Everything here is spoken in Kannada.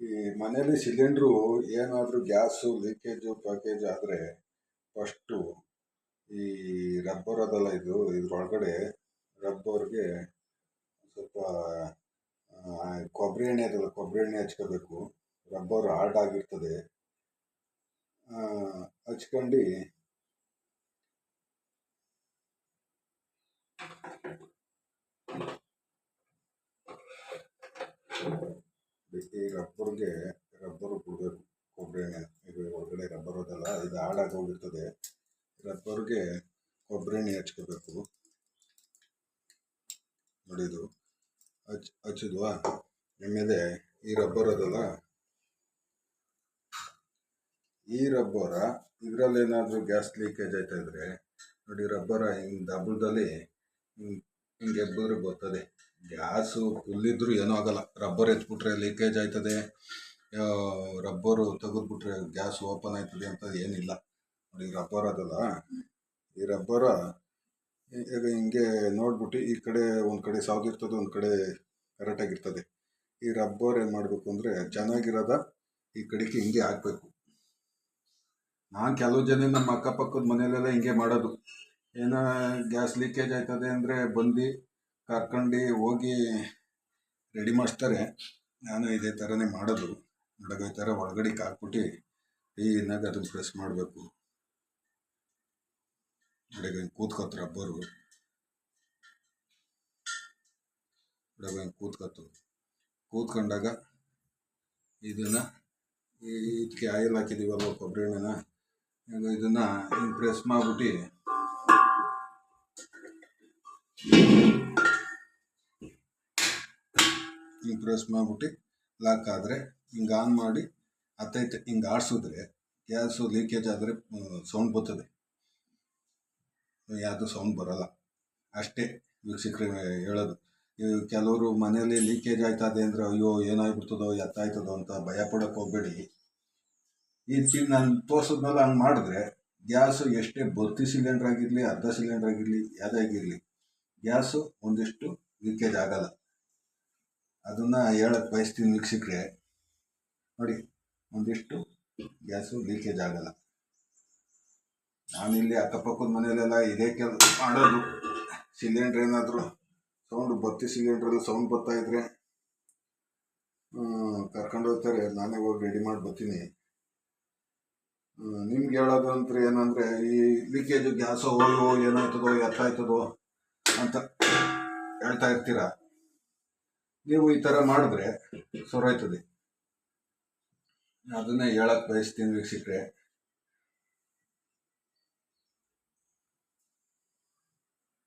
ಈ ಮನೇಲಿ ಸಿಲಿಂಡ್ರು ಏನಾದರೂ ಗ್ಯಾಸು ಲೀಕೇಜು ಪ್ಯಾಕೇಜ್ ಆದರೆ ಫಸ್ಟು ಈ ರಬ್ಬರ್ ಅದಲ್ಲ ಇದು, ಇದ್ರೊಳಗಡೆ ರಬ್ಬರ್ಗೆ ಸ್ವಲ್ಪ ಕೊಬ್ಬರಿ ಎಣ್ಣೆ ಅದಲ್ಲ, ಕೊಬ್ಬರಿ ಎಣ್ಣೆ ಹಚ್ಕೋಬೇಕು. ರಬ್ಬರ್ ಹಾರ್ಡ್ ಆಗಿರ್ತದೆ. ಹಚ್ಕೊಂಡು ಈ ರಬ್ಬರ್ಗೆ ರಬ್ಬರ್ ಬಿಡಬೇಕು. ಕೊಬ್ಬರಿ ಎಣ್ಣೆ, ಇದು ಒಳಗಡೆ ರಬ್ಬರ್ ಅದಲ್ಲ, ಇದು ಹಾಳಾಗಿ ಹೋಗಿರ್ತದೆ ರಬ್ಬರ್ಗೆ ಕೊಬ್ಬರಿ ಎಣ್ಣೆ ಹಚ್ಕೋಬೇಕು. ನೋಡಿ ಇದು. ಹಚ್, ಹಚ್ಚಿದ್ವಾ? ಆಮೇಲೆ ಈ ರಬ್ಬರ್ ಅದಲ್ಲ. ಈ ರಬ್ಬರ ಇದರಲ್ಲಿ ಏನಾದರೂ ಗ್ಯಾಸ್ ಲೀಕೇಜ್ ಆಯ್ತಾ ಇದ್ರೆ, ನೋಡಿ ರಬ್ಬರ ಹಿಂಗೆ ದಬ್ಬಳದಲ್ಲಿ ಹಿಂಗೆ ಎಬ್ಬಿದ್ರೆ ಬರ್ತದೆ. ಗ್ಯಾಸು ಫುಲ್ ಇದ್ರೂ ಏನೂ ಆಗಲ್ಲ. ರಬ್ಬರ್ ಎತ್ಬಿಟ್ರೆ ಲೀಕೇಜ್ ಆಯ್ತದೆ. ರಬ್ಬರು ತೆಗೆದ್ಬಿಟ್ರೆ ಗ್ಯಾಸ್ ಓಪನ್ ಆಯ್ತದೆ ಅಂತ ಏನಿಲ್ಲ. ನೋಡಿ ರಬ್ಬರ್ ಅದಲ್ಲ. ಈ ರಬ್ಬರ ಈಗ ಹಿಂಗೆ ನೋಡ್ಬಿಟ್ಟು ಈ ಕಡೆ ಒಂದು ಕಡೆ ಸಾಗಿರ್ತದೆ ಒಂದು ಕಡೆ ಕರೆಕ್ಟಾಗಿರ್ತದೆ ಈ ರಬ್ಬರ್ ಏನು ಮಾಡಬೇಕು ಅಂದರೆ ಚೆನ್ನಾಗಿರೋದ ಈ ಕಡೆಗೆ ಹಿಂಗೆ ಹಾಕಬೇಕು. ನಾನು ಕೆಲವು ಜನ ನಮ್ಮ ಅಕ್ಕಪಕ್ಕದ ಮನೆಯಲ್ಲೆಲ್ಲ ಹಿಂಗೆ ಮಾಡೋದು. ಏನೋ, ಗ್ಯಾಸ್ ಲೀಕೇಜ್ ಆಯ್ತದೆ ಅಂದರೆ ಬಂದು ಕರ್ಕೊಂಡು ಹೋಗಿ ರೆಡಿ ಮಾಡಿಸ್ತಾರೆ. ನಾನು ಇದೇ ಥರನೇ ಮಾಡೋದು. ನೋಡೋಕೆ ಈ ಥರ ಒಳಗಡೆಗೆ ಹಾಕ್ಬಿಟ್ಟು ಇನ್ನಾಗ ಅದನ್ನು ಪ್ರೆಸ್ ಮಾಡಬೇಕು. ನೋಡೋಕೆ ಕೂತ್ಕೊತ ರಬ್ಬರು ನೋಡೋಕೆ ಕೂತ್ಕೊತು ಕೂತ್ಕೊಂಡಾಗ ಇದನ್ನು ಇದಕ್ಕೆ ಆಯಿಲ್ ಹಾಕಿದ್ದೀವಲ್ಲ ಕೊಬ್ಬರಿ ಎಣ್ಣೆನ? ಇದನ್ನು ಪ್ರೆಸ್ ಮಾಡಿಬಿಟ್ಟು ಹಿಂಗೆ ಪ್ರೆಸ್ ಮಾಡಿಬಿಟ್ಟು ಲಾಕ್ ಆದರೆ ಹಿಂಗೆ ಆನ್ ಮಾಡಿ ಅತ್ತೈತೆ ಹಿಂಗೆ ಆಡಿಸಿದ್ರೆ ಗ್ಯಾಸು ಲೀಕೇಜ್ ಆದರೆ ಸೌಂಡ್ ಬರ್ತದೆ. ಯಾವುದು ಸೌಂಡ್ ಬರೋಲ್ಲ. ಅಷ್ಟೇ ವೀಕ್ಷಕರು ಹೇಳೋದು. ಈ ಕೆಲವರು ಮನೆಯಲ್ಲಿ ಲೀಕೇಜ್ ಆಯ್ತದೆ ಅಂದರೆ ಅಯ್ಯೋ, ಏನಾಗ್ಬಿಡ್ತದೋ, ಎತ್ತಾಯ್ತದೋ ಅಂತ ಭಯ ಪಡೋಕೆ ಈ ಇದಕ್ಕೆ ನಾನು ತೋರಿಸಿದ್ಮೇಲೆ ಹಂಗೆ ಮಾಡಿದ್ರೆ ಗ್ಯಾಸು ಎಷ್ಟೇ ಭರ್ತಿ ಸಿಲಿಂಡ್ರ್ ಆಗಿರಲಿ, ಅರ್ಧ ಸಿಲಿಂಡ್ರ್ ಆಗಿರಲಿ, ಯಾವುದೇ ಆಗಿರಲಿ, ಗ್ಯಾಸು ಒಂದಿಷ್ಟು ಲೀಕೇಜ್ ಆಗಲ್ಲ. ಅದನ್ನು ಹೇಳಕ್ಕೆ ಬಯಸ್ತೀನಿ ವೀಕ್ಷಕರೇ. ನೋಡಿ, ಒಂದಿಷ್ಟು ಗ್ಯಾಸು ಲೀಕೇಜ್ ಆಗಲ್ಲ. ನಾನಿಲ್ಲಿ ಅಕ್ಕಪಕ್ಕದ ಮನೆಯಲ್ಲೆಲ್ಲ ಇದೇ ಕೆಲಸ ಮಾಡೋದು. ಸಿಲಿಂಡ್ರ್ ಏನಾದರೂ ಸೌಂಡ್ ಬತ್ತಿ ಸಿಲಿಂಡ್ರಲ್ಲಿ ಸೌಂಡ್ ಬರ್ತಾ ಇದ್ರೆ ಕರ್ಕೊಂಡು ಹೋಗ್ತಾರೆ. ನಾನೇ ಹೋಗಿ ರೆಡಿ ಮಾಡಿ ಬರ್ತೀನಿ. ನಿಮ್ಗೆ ಹೇಳೋದು ಅಂತ ಏನಂದರೆ, ಈ ಲೀಕೇಜು ಗ್ಯಾಸೋ ಹೋಯೋ ಏನಾಯ್ತದೋ, ಎತ್ತಾಯ್ತದೋ ಅಂತ ಹೇಳ್ತಾ ಇರ್ತೀರ? ನೀವು ಈ ಥರ ಮಾಡಿದ್ರೆ ಸೊರಾಯ್ತದೆ ಅದನ್ನೇ ಹೇಳಕ್ಕೆ ಬಯಸ್ತೀನಿ ವೀಕ್ಷಕರೇ.